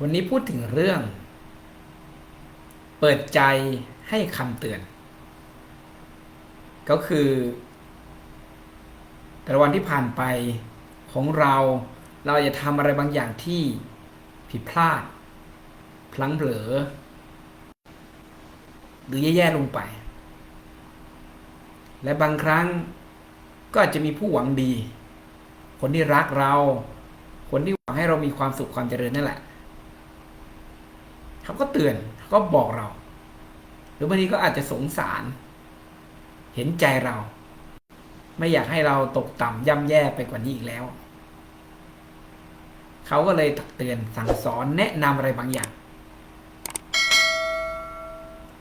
วันนี้พูดถึงเรื่อง เปิดใจให้คำเตือน ก็คือ แต่ละวันที่ผ่านไปของเราเราจะทำอะไรบางอย่างที่ผิดพลาด พลั้งเผลอ หรือแย่ๆลงไป และบางครั้งก็อาจจะมีผู้หวังดี คนที่รักเรา คนที่หวังให้เรามีความสุขความเจริญนั่นแหละ เขาก็เตือนก็บอกเรา หรือบางทีก็อาจจะสงสาร เห็นใจเรา ไม่อยากให้เราตกต่ำย่ำแย่ไปกว่านี้อีกแล้ว เขาก็เลยตักเตือนสั่งสอนแนะนำอะไรบางอย่าง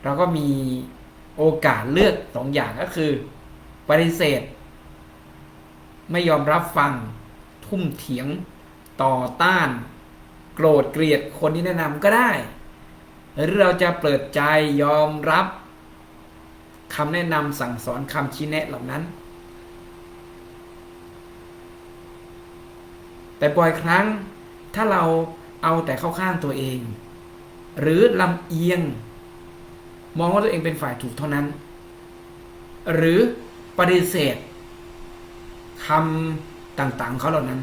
เราก็มีโอกาสเลือกสองอย่างก็คือ ปฏิเสธ ไม่ยอมรับฟัง ทุ่มเถียง ต่อต้าน โกรธเกลียดคนที่แนะนำก็ได้ หรือเราจะเปิดใจยอมรับคำแนะนำสั่งสอนคำชี้แนะเหล่านั้น แต่บ่อยครั้งถ้าเราเอาแต่เข้าข้างตัวเอง หรือลำเอียง มองว่าตัวเองเป็นฝ่ายถูกเท่านั้น หรือปฏิเสธคำต่างๆเขาเหล่านั้น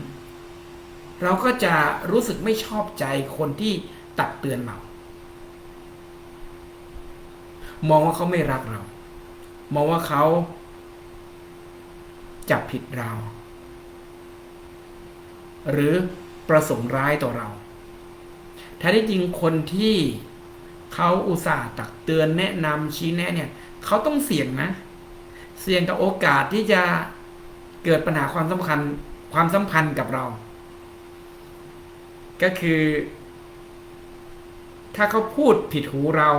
เราก็จะรู้สึกไม่ชอบใจคนที่ตักเตือนเรา มองว่าเขาไม่รักเรา มองว่าเขาจับผิดเรา หรือประสงค์ร้ายต่อเราแท้ที่จริงคนที่เขาอุตส่าห์ตักเตือนแนะนำชี้แนะเนี่ยเขาต้องเสี่ยงนะ เสี่ยงกับโอกาสที่จะเกิดปัญหาความสำคัญความสัมพันธ์กับเรา ก็คือ ถ้าเขาพูดผิดหูเรา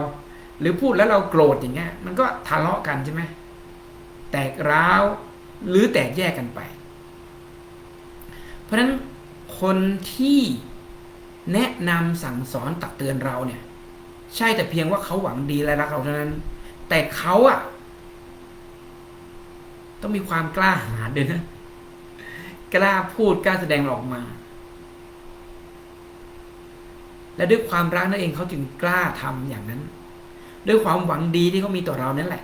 หรือพูดแล้วเราโกรธอย่างเงี้ย มันก็ทะเลาะกันใช่ไหมแตกร้าวหรือแตกแยกกันไป เพราะฉะนั้นคนที่แนะนำสั่งสอนตักเตือนเราเนี่ย ใช่แต่เพียงว่าเขาหวังดีและรักเราเท่านั้น แต่เขาอะต้องมีความกล้าหาญด้วยนะกล้าพูดกล้าแสดงออกมา และด้วยความรักนั่นเองเขาจึงกล้าทำอย่างนั้น ด้วยความหวังดีที่เขามีต่อเรานั่นแหละ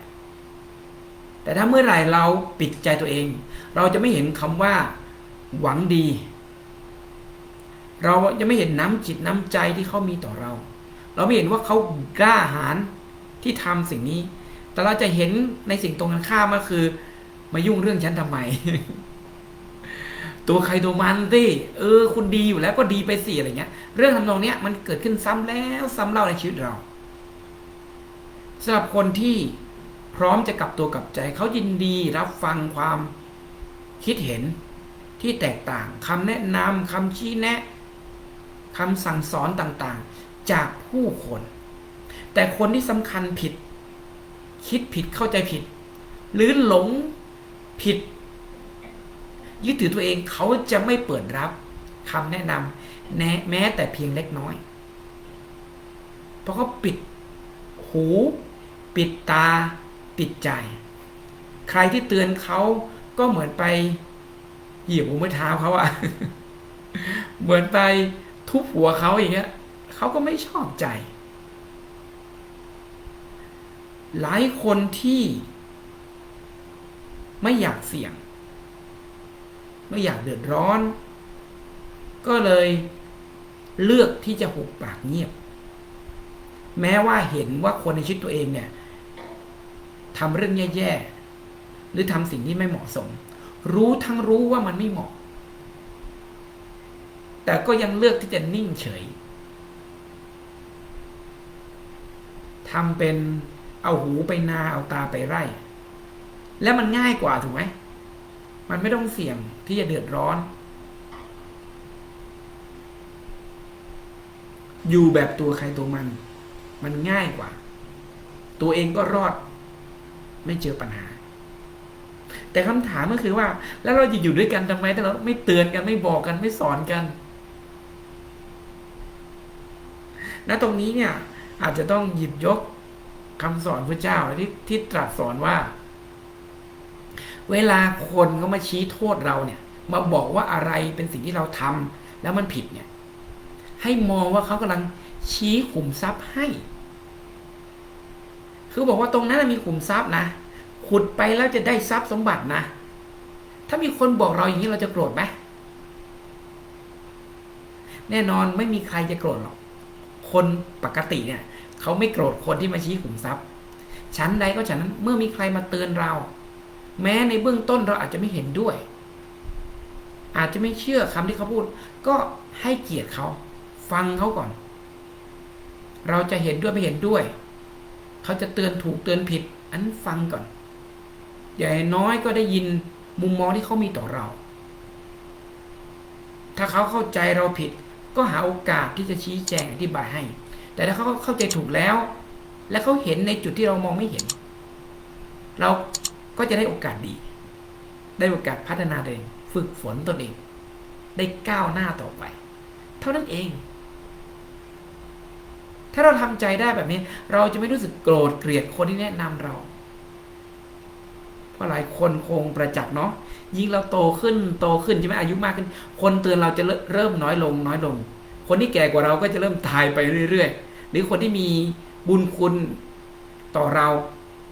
แต่ถ้าเมื่อไหร่เราปิดใจตัวเอง เราจะไม่เห็นคำว่า หวังดี เราจะไม่เห็นน้ำจิตน้ำใจที่เขามีต่อเรา เราไม่เห็นว่าเขากล้าหาญที่ทำสิ่งนี้ แต่เราจะเห็นในสิ่งตรงกันข้ามก็คือ มายุ่งเรื่องฉันทำไม ตัวใครตัวมันสิเออ คุณดีอยู่แล้วก็ดีไปสิอะไรเงี้ย เรื่องทำนองเนี้ยมันเกิดขึ้นซ้ำแล้ว ซ้ำเล่าในชีวิตเรา สำหรับคนที่พร้อมจะกลับตัวกลับใจเขายินดีรับฟังความคิดเห็นที่แตกต่างคำแนะนำคำชี้แนะคำสั่งสอนต่างๆ จากผู้คน แต่คนที่สำคัญผิด คิดผิดเข้าใจผิด หรือหลงผิด ยึดถือตัวเองเขาจะไม่เปิดรับคำแนะนำแนะแม้แต่เพียงเล็กน้อย เพราะเขาปิดหู ปิดตาปิดใจ ใครที่เตือนเขาก็เหมือนไปเหยียบหัวเท้าเขาอะเหมือนไปทุบหัวเขาอย่างเงี้ยเขาก็ไม่ชอบใจ หลายคนที่ไม่อยากเสี่ยง ไม่อยากเดือดร้อน ก็เลยเลือกที่จะหุบปากเงียบ แม้ว่าเห็นว่าคนในชีวิตตัวเองเนี่ย ทำเรื่องแย่ๆ หรือทำสิ่งที่ไม่เหมาะสม รู้ทั้งรู้ว่ามันไม่เหมาะ แต่ก็ยังเลือกที่จะนิ่งเฉยทำเป็นเอาหูไปนาเอาตาไปไร่ แล้วมันง่ายกว่าถูกไหม มันไม่ต้องเสี่ยงที่จะเดือดร้อน อยู่แบบตัวใครตัวมัน มันง่ายกว่า ตัวเองก็รอด ไม่เจอปัญหา แต่คำถามก็คือว่า แล้วเราจะอยู่ด้วยกันทำไมถ้าเราไม่เตือนกันไม่บอกกันไม่สอนกันณตรงนี้เนี่ย อาจจะต้องหยิบยกคำสอนพระเจ้าที่ที่ตรัสสอนว่า เวลาคนเขามาชี้โทษเราเนี่ย มาบอกว่าอะไรเป็นสิ่งที่เราทำแล้วมันผิดเนี่ย ให้มองว่าเขากำลังชี้ขุมทรัพย์ให้ คือบอกว่าตรงนั้นมีขุมทรัพย์นะ ขุดไปแล้วจะได้ทรัพย์สมบัตินะ ถ้ามีคนบอกเราอย่างนี้เราจะโกรธไหมแน่นอนไม่มีใครจะโกรธหรอก คนปกติเนี่ย เขาไม่โกรธคนที่มาชี้ขุมทรัพย์ ชั้นใดก็ฉันนั้นเมื่อมีใครมาเตือนเรา แม้ในเบื้องต้นเราอาจจะไม่เห็นด้วย อาจจะไม่เชื่อคำที่เขาพูด ก็ให้เกียรติเขา ฟังเขาก่อน เราจะเห็นด้วยไม่เห็นด้วย เขาจะเตือนถูกเตือนผิด อันฟังก่อน อย่างน้อยก็ได้ยินมุมมองที่เขามีต่อเรา ถ้าเขาเข้าใจเราผิด ก็หาโอกาสที่จะชี้แจงอธิบายให้ แต่ถ้าเขาเข้าใจถูกแล้ว และเขาเห็นในจุดที่เรามองไม่เห็น เราก็จะได้โอกาสดี ได้โอกาสพัฒนาตัวเอง ฝึกฝนตนเอง ได้ก้าวหน้าต่อไป เท่านั้นเอง ถ้าเราทำใจได้แบบนี้ เราจะไม่รู้สึกโกรธเกลียดคนที่แนะนำเรา เพราะหลายคนคงประจักษ์เนาะยิ่งเราโตขึ้นโตขึ้นใช่ไหมอายุมากขึ้น คนเตือนเราจะเริ่มน้อยลงน้อยลง คนที่แก่กว่าเราก็จะเริ่มตายไปเรื่อยๆ หรือคนที่มีบุญคุณต่อเรา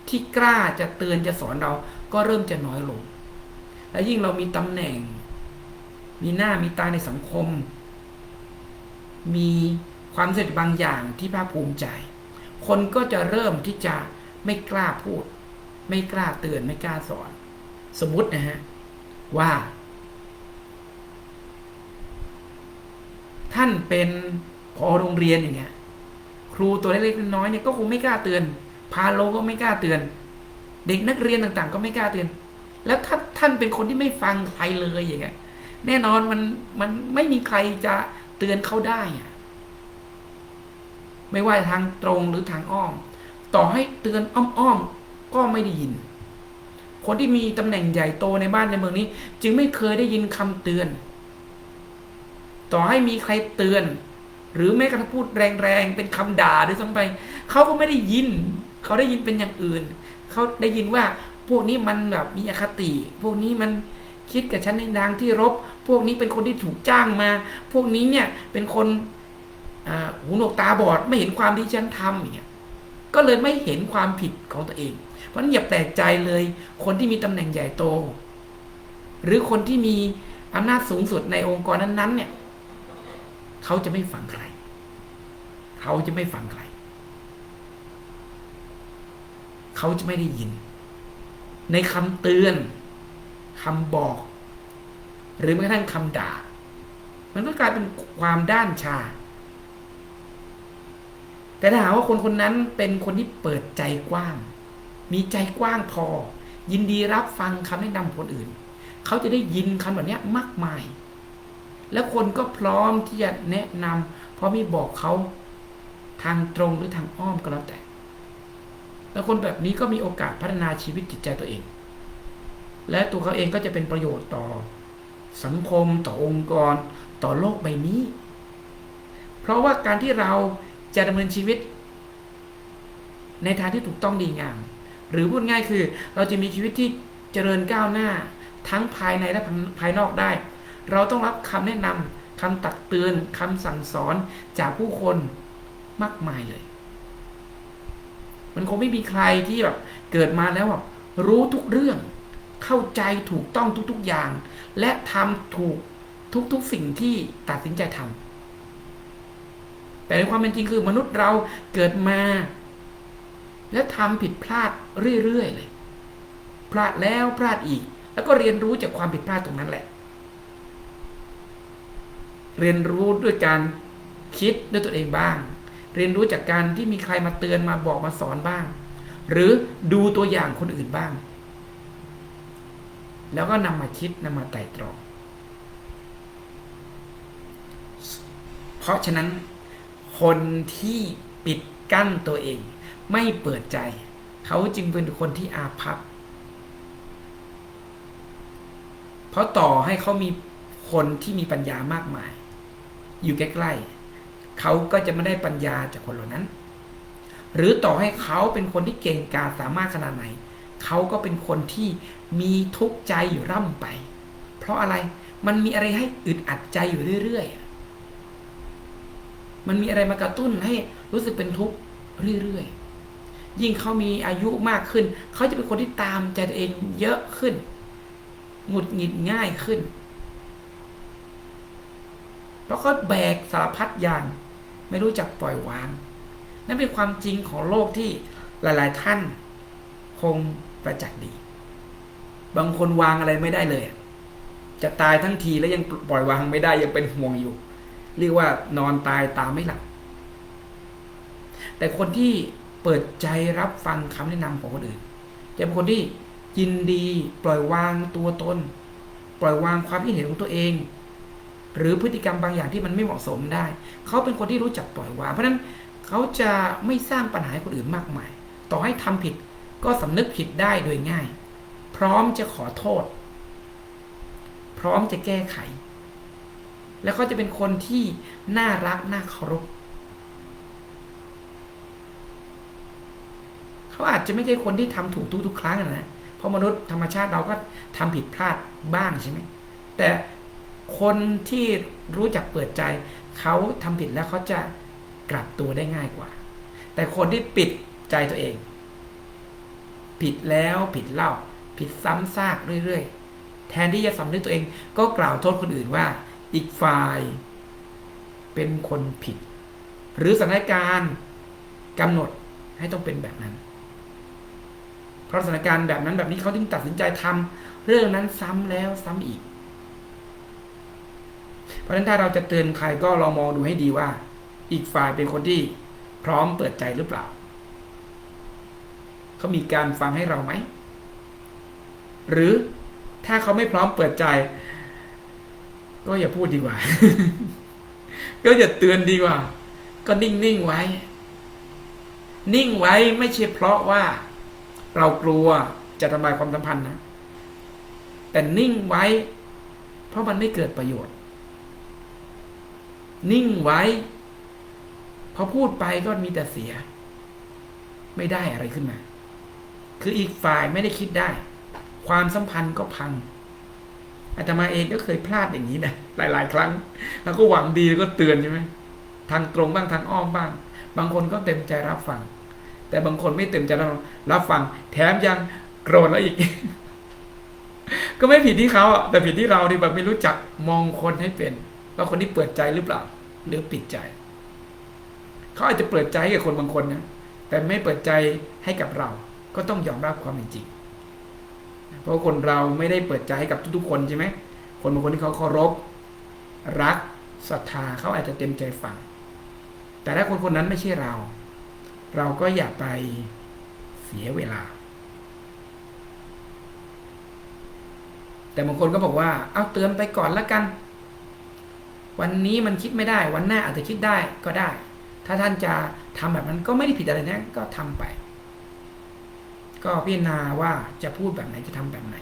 ที่กล้าจะเตือนจะสอนเราก็เริ่มจะน้อยลง และยิ่งเรามีตำแหน่ง มีหน้ามีตาในสังคม มี ความสำเร็จบางอย่างที่ภาคภูมิใจ คนก็จะเริ่มที่จะไม่กล้าพูด ไม่กล้าเตือนไม่กล้าสอน สมมตินะฮะว่า ท่านเป็นพอโรงเรียนอย่างเงี้ย ครูตัวเล็กๆน้อยๆเนี่ยก็คงไม่กล้าเตือน พาโลก็ไม่กล้าเตือน เด็กนักเรียนต่างๆ ก็ไม่กล้าเตือน แล้วถ้าท่านเป็นคนที่ไม่ฟังใครเลยอย่างเงี้ยแน่นอนมันมันไม่มีใครจะเตือนเขาได้อะ ไม่ว่าทางตรงหรือทางอ้อม ต่อให้เตือนอ้อมๆก็ไม่ได้ยิน คนที่มีตำแหน่งใหญ่โตในบ้านในเมืองนี้ จึงไม่เคยได้ยินคำเตือน ต่อให้มีใครเตือน หรือแม้กระทั่งพูดแรงๆเป็นคำด่าด้วยซ้ำไปเขาก็ไม่ได้ยิน เขาได้ยินเป็นอย่างอื่น เขาได้ยินว่าพวกนี้มันแบบมีอคติ พวกนี้มันคิดกับฉันในทางที่รบ พวกนี้เป็นคนที่ถูกจ้างมา พวกนี้เนี่ยเป็นคน หูหนวกตาบอดไม่เห็นความที่ฉันทำอย่างเงี้ยก็เลยไม่เห็นความผิดของตัวเอง เพราะนั้นอย่าแปลกใจเลย คนที่มีตำแหน่งใหญ่โต หรือคนที่มีอำนาจสูงสุดในองค์กรนั้น ๆ เนี่ย เขาจะไม่ฟังใคร เขาจะไม่ฟังใคร เขาจะไม่ได้ยิน ในคำเตือนคำบอก หรือแม้กระทั่งคำด่า มันก็กลายเป็นความด้านชา แต่ถ้าหากว่าคนคนนั้นเป็นคนที่เปิดใจกว้าง มีใจกว้างพอ ยินดีรับฟังคำแนะนำคนอื่น เขาจะได้ยินคำแบบนี้มากมาย แล้วคนก็พร้อมที่จะแนะนำเพราะมีบอกเขาทางตรงหรือทางอ้อมก็แล้วแต่แล้วคนแบบนี้ก็มีโอกาสพัฒนาชีวิตจิตใจตัวเอง และตัวเขาเองก็จะเป็นประโยชน์ต่อสังคมต่อองค์กร ต่อโลกใบนี้ เพราะว่าการที่เรา จะดำเนินชีวิต ในทางที่ถูกต้องดีงาม หรือพูดง่ายคือ เราจะมีชีวิตที่เจริญก้าวหน้า ทั้งภายในและภายนอกได้ เราต้องรับคำแนะนำคำตักเตือนคำสั่งสอนจากผู้คนมากมายเลย มันคงไม่มีใครที่แบบเกิดมาแล้วแบบรู้ทุกเรื่อง เข้าใจถูกต้องทุกๆอย่าง และทำถูกทุกๆสิ่งที่ตัดสินใจทำ แต่ในความเป็นจริงคือมนุษย์เราเกิดมา และทำผิดพลาดเรื่อยๆเลย พลาดแล้วพลาดอีก แล้วก็เรียนรู้จากความผิดพลาดตรงนั้นแหละ เรียนรู้ด้วยการคิดด้วยตัวเองบ้าง เรียนรู้จากการที่มีใครมาเตือนมาบอกมาสอนบ้าง หรือดูตัวอย่างคนอื่นบ้าง แล้วก็นำมาคิดนำมาไต่ตรอง เพราะฉะนั้น คนที่ปิดกั้นตัวเอง ไม่เปิดใจ เขาจึงเป็นคนที่อาภัพ เพราะต่อให้เขามีคนที่มีปัญญามากมาย อยู่ใกล้ๆเขาก็จะไม่ได้ปัญญาจากคนเหล่านั้น หรือต่อให้เขาเป็นคนที่เก่งกาจสามารถขนาดไหน เขาก็เป็นคนที่มีทุกข์ใจอยู่ร่ำไป เพราะอะไรมันมีอะไรให้อึดอัดใจอยู่เรื่อยๆ มันมีอะไรมากระตุ้นให้รู้สึกเป็นทุกข์เรื่อยๆ ยิ่งเขามีอายุมากขึ้น เขาจะเป็นคนที่ตามใจตัวเองเยอะขึ้น หงุดหงิดง่ายขึ้นเพราะเขาแบกสารพัดอย่าง ไม่รู้จักปล่อยวาง นั่นเป็นความจริงของโลกที่หลาย ๆ ท่าน คงประจักษ์ดี บางคนวางอะไรไม่ได้เลย จะตายทั้งทีแล้วยังปล่อยวางไม่ได้ยังเป็นห่วงอยู่ เรียกว่านอนตายตามไม่หลับ แต่คนที่เปิดใจรับฟังคำแนะนำของคนอื่น จะเป็นคนที่ยินดีปล่อยวางตัวตน ปล่อยวางความคิดเห็นของตัวเอง หรือพฤติกรรมบางอย่างที่มันไม่เหมาะสมได้ เขาเป็นคนที่รู้จักปล่อยวาง เพราะฉะนั้นเขาจะไม่สร้างปัญหาให้คนอื่นมากมาย ต่อให้ทำผิดก็สำนึกผิดได้โดยง่าย พร้อมจะขอโทษ พร้อมจะแก้ไข แล้วก็จะเป็นคนที่น่ารักน่าเคารพเขาอาจจะไม่ใช่คนที่ทำถูกทุกๆครั้งนะเพราะมนุษย์ธรรมชาติเราก็ทำผิดพลาดบ้างใช่ไหมแต่คนที่รู้จักเปิดใจเขาทำผิดแล้วเขาจะกลับตัวได้ง่ายกว่า แต่คนที่ปิดใจตัวเอง ผิดแล้วผิดเล่า ผิดซ้ำซากเรื่อยๆ แทนที่จะสำนึกตัวเองก็กล่าวโทษคนอื่นว่า อีกฝ่าย เป็นคนผิด หรือสถานการณ์กำหนดให้ต้องเป็นแบบนั้น เพราะสถานการณ์แบบนั้นแบบนี้เขาจึงตัดสินใจทำเรื่องนั้นซ้ำแล้วซ้ำอีก เพราะฉะนั้นถ้าเราจะเตือนใครก็ลองมองดูให้ดีว่า อีกฝ่ายเป็นคนที่พร้อมเปิดใจหรือเปล่าเขามีการฟังให้เราไหม หรือถ้าเขาไม่พร้อมเปิดใจ ก็อย่าพูดดีกว่า ก็อย่าเตือนดีกว่า ก็นิ่งๆไว้ นิ่งไว้ไม่ใช่เพราะว่า เรากลัวจะทำลายความสัมพันธ์นะ แต่นิ่งไว้ เพราะมันไม่เกิดประโยชน์ นิ่งไว้พอพูดไปก็มีแต่เสีย ไม่ได้อะไรขึ้นมา คืออีกฝ่ายไม่ได้คิดได้ ความสัมพันธ์ก็พัง อาตมาเองก็เคยพลาดอย่างนี้นะหลาย ๆ ครั้ง แล้วก็หวังดีแล้วก็เตือนใช่ไหมทางตรงบ้างทางอ้อมบ้าง บางคนก็เต็มใจรับฟัง แต่บางคนไม่เต็มใจรับรับฟัง แถมยังโกรธแล้วอีก ก็ไม่ผิดที่เขาแต่ผิดที่เราที่แบบไม่รู้จักมองคนให้เป็นว่าคนที่เปิดใจหรือเปล่า หรือปิดใจ เขาอาจจะเปิดใจกับคนบางคนนะแต่ไม่เปิดใจให้กับเรา ก็ต้องยอมรับความเป็นจริง เพราะคนเราไม่ได้เปิดใจให้กับทุกๆคนใช่ไหมคนบางคนที่เขาเคารพรักศรัทธาเขาอาจจะเต็มใจฟัง แต่ถ้าคนคนนั้นไม่ใช่เรา เราก็อย่าไปเสียเวลา แต่บางคนก็บอกว่า เอาเตือนไปก่อนแล้วกัน วันนี้มันคิดไม่ได้ วันหน้าอาจจะคิดได้ก็ได้ ถ้าท่านจะทำแบบนั้นก็ไม่ได้ผิดอะไรนะ ก็ทำไป ก็พิจารณาว่าจะพูดแบบไหนจะทำแบบไหน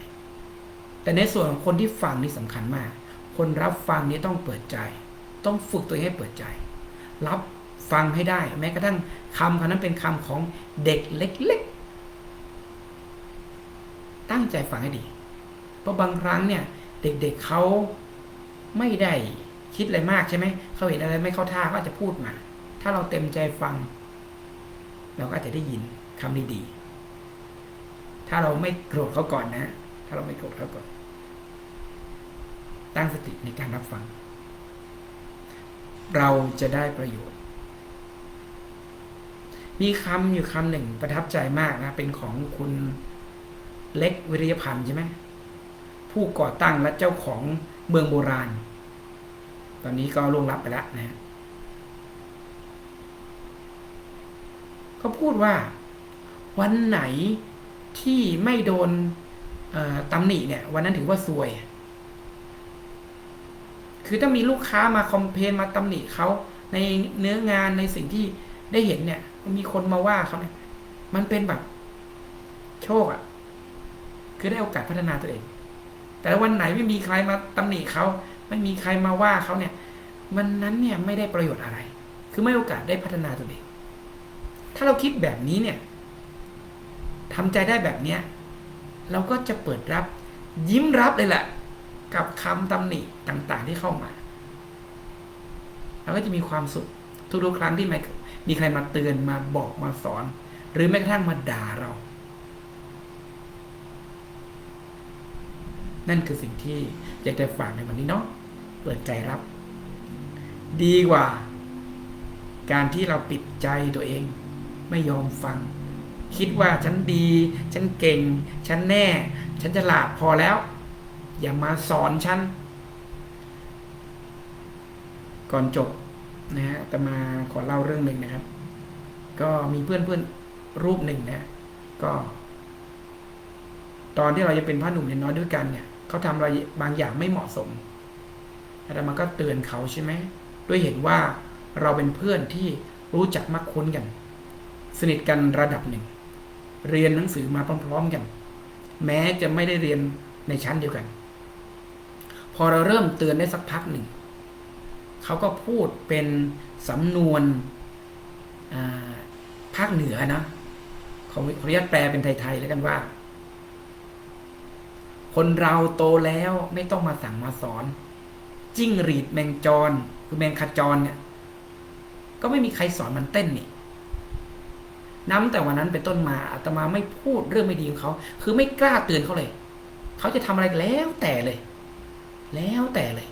แต่ในส่วนของคนที่ฟังนี่สำคัญมาก คนรับฟังนี้ต้องเปิดใจ ต้องฝึกตัวให้เปิดใจ รับฟังให้ได้ แม้กระทั่งคำคำนั้นเป็นคำของเด็กเล็กๆ ตั้งใจฟังให้ดี เพราะบางครั้งเนี่ย เด็กๆเเขาไม่ได้คิดอะไรมากใช่ไหม เขาเห็นอะไรไม่เข้าท่าก็อาจจะพูดมา ถ้าเราเต็มใจฟัง เราก็อาจจะได้ยินคำดีๆ ถ้าเราไม่โกรธเขาก่อนนะ ถ้าเราไม่โกรธเขาก่อน ตั้งสติในการรับฟัง เราจะได้ประโยชน์ มีคำอยู่คำหนึ่งประทับใจมากนะ เป็นของคุณเล็กวิริยพันธ์ใช่ไหมผู้ก่อตั้งและเจ้าของเมืองโบราณ ตอนนี้ก็ล่วงลับไปแล้วนะก็พูดว่า วันไหน ที่ไม่โดนตำหนิเนี่ย วันนั้นถือว่าซวย คือถ้ามีลูกค้ามาคอมเพนมาตำหนิเขาในเนื้องานในสิ่งที่ได้เห็นเนี่ย มีคนมาว่าเขาเนี่ย มันเป็นแบบโชคอะ่ะ คือได้โอกาสพัฒนาตัวเอง แต่วันไหนไม่มีใครมาตำหนิเขา ไม่มีใครมาว่าเขาเนี่ย วันนั้นเนี่ยไม่ได้ประโยชน์อะไร คือไม่โอกาสได้พัฒนาตัวเอง ถ้าเราคิดแบบนี้เนี่ย ทำใจได้แบบเนี้ยเราก็จะเปิดรับยิ้มรับเลยแหละกับคำตำหนิต่างๆที่เข้ามาเราก็จะมีความสุขทุกๆครั้งที่มีมีใครมาเตือนมาบอกมาสอน หรือแม้กระทั่งมาด่าเรา นั่นคือสิ่งที่อยากจะฝากในวันนี้เนาะเปิดใจรับ ดีกว่า การที่เราปิดใจตัวเอง ไม่ยอมฟัง คิดว่าฉันดี ฉันเก่ง ฉันแน่ ฉันจะหลาบพอแล้ว อย่ามาสอนฉัน ก่อนจบนะฮะแต่มาขอเล่าเรื่องหนึ่งนะครับ ก็มีเพื่อนเพื่อนรูปหนึ่งนะก็ ตอนที่เราจะเป็นพระหนุ่มเนน้อยด้วยกันเนี่ยเขาทำอะไรบางอย่างไม่เหมาะสมอาตมาก็เตือนเขาใช่ไหมด้วยเห็นว่าเราเป็นเพื่อนที่รู้จักมักคุ้นกัน สนิทกันระดับหนึ่ง เรียนหนังสือมาพร้อม ๆ กัน แม้จะไม่ได้เรียนในชั้นเดียวกัน พอเราเริ่มเตือนได้สักพักหนึ่ง เขาก็พูดเป็นสำนวนาภาคเหนือนะขอขออนุญาตแปลเป็นไทยๆแล้วกันว่า คนเราโตแล้วไม่ต้องมาสั่งมาสอน จิ้งหรีดแมงจรคือแมงขจรเนี่ย ก็ไม่มีใครสอนมันเต้นนี่ นับแต่วันนั้นเป็นต้นมาอาตมาไม่พูดเรื่องไม่ดีของเขา คือไม่กล้าเตือนเขาเลย เขาจะทำอะไรแล้วแต่เลย แล้วแต่เลย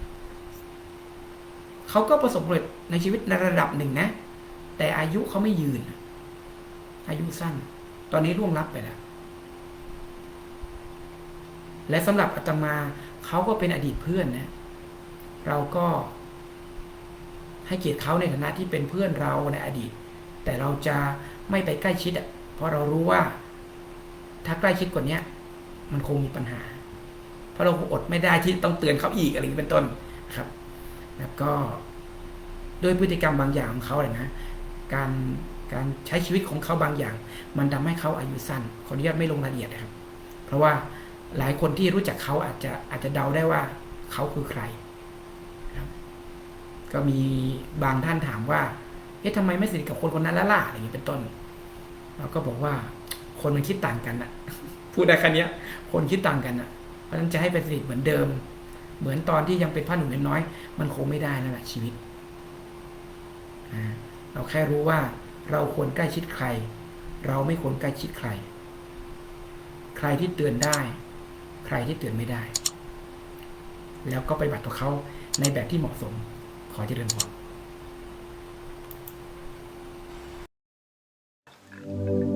เขาก็ประสบผลในชีวิตในระดับหนึ่งนะ แต่อายุเขาไม่ยืน อายุสั้น ตอนนี้ร่วงลับไปแล้ว และสำหรับอาตมาเขาก็เป็นอดีตเพื่อนนะ เราก็ให้เกียรติเขาในฐานะที่เป็นเพื่อนเราในอดีต แต่เราจะไม่ไปใกล้ชิดอะเพราะเรารู้ว่า ถ้าใกล้ชิดกว่านี้มันคงมีปัญหา เพราะเราอดไม่ได้ที่ต้องเตือนเขาอีกอะไรอย่างเป็นต้นครับแล้วก็ด้วยพฤติกรรมบางอย่างของเขาเลยนะ การการใช้ชีวิตของเขาบางอย่าง มันทำให้เขาอายุสั้นขออนุญาตไม่ลงรายละเอียดนะครับ เพราะว่าหลายคนที่รู้จักเขาอาจจะอาจจะเดาได้ว่าเขาคือใครครับก็มีบางท่านถามว่า เอ๊ะทำไมไม่สนิทกับคนคนนั้นละล่ะอย่างนี้เป็นต้น เราก็บอกว่าคนมันคิดต่างกันนะพูดได้แค่เนี้ยคนคิดต่างกันนะเพราะฉะนั้นจะให้เป็นสนิทเหมือนเดิม เหมือนตอนที่ยังเป็นพระหนุ่มน้อยๆมันคงไม่ได้นั่นแหละชีวิตอ่าเราแค่รู้ว่าเราควรใกล้ชิดใคร เราไม่ควรใกล้ชิดใคร ใครที่เตือนได้ ใครที่เตือนไม่ได้ แล้วก็ไปบัติต่อเขาในแบบที่เหมาะสม ขอเจริญพร Thank you.